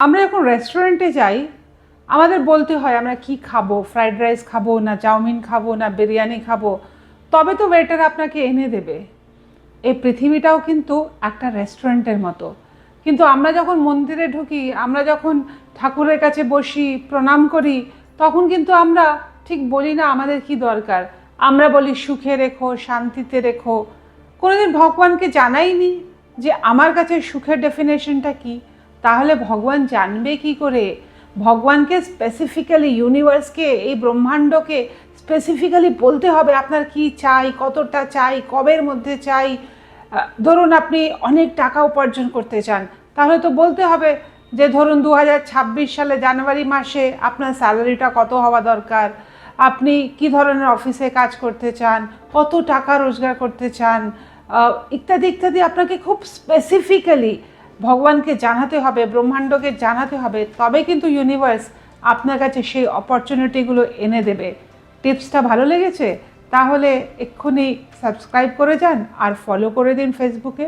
আমরা যখন রেস্টুরেন্টে যাই, আমাদের বলতে হয় আমরা কি খাব? ফ্রাইড রাইস খাব না চাউমিন খাব না বিরিয়ানি খাব? তবে তো ওয়েটার আপনাকে এনে দেবে। এই পৃথিবীটাও কিন্তু একটা রেস্টুরেন্টের মতো। কিন্তু আমরা যখন মন্দিরে ঢুকি, আমরা যখন ঠাকুরের কাছে বসি, প্রণাম করি, তখন কিন্তু আমরা ঠিক বলি না আমাদের কি দরকার। আমরা বলি সুখে রেখো, শান্তিতে রেখো। কোনোদিন ভগবানকে জানাইনি যে আমার কাছে সুখের ডেফিনেশনটা কি? তাহলে ভগবান জানবে কি করে? ভগবানকে স্পেসিফিক্যালি ইউনিভার্সকে এই ব্রহ্মাণ্ডকে স্পেসিফিক্যালি বলতে হবে, আপনার কি চাই, কতটা চাই, কবের মধ্যে চাই? ধরুন আপনি অনেক টাকা উপার্জন করতে চান, তাহলে তো বলতে হবে যে ধরুন দু হাজার ছাব্বিশ সালে জানুয়ারি মাসে আপনার স্যালারিটা কত হওয়া দরকার? আপনি কি ধরনের অফিসে কাজ করতে চান? কত টাকা রোজগার করতে চান? ইত্যাদি ইত্যাদি, আপনাকে খুব স্পেসিফিক্যালি ভগবানকে জানাতে হবে, ব্রহ্মাণ্ডকে জানাতে হবে তবে কিন্তু ইউনিভার্স আপনার কাছে সেই অপরচুনিটিগুলো এনে দেবে। টিপসটা ভালো লেগেছে? তাহলে এক্ষুনি সাবস্ক্রাইব করে যান আর ফলো করে দিন ফেসবুকে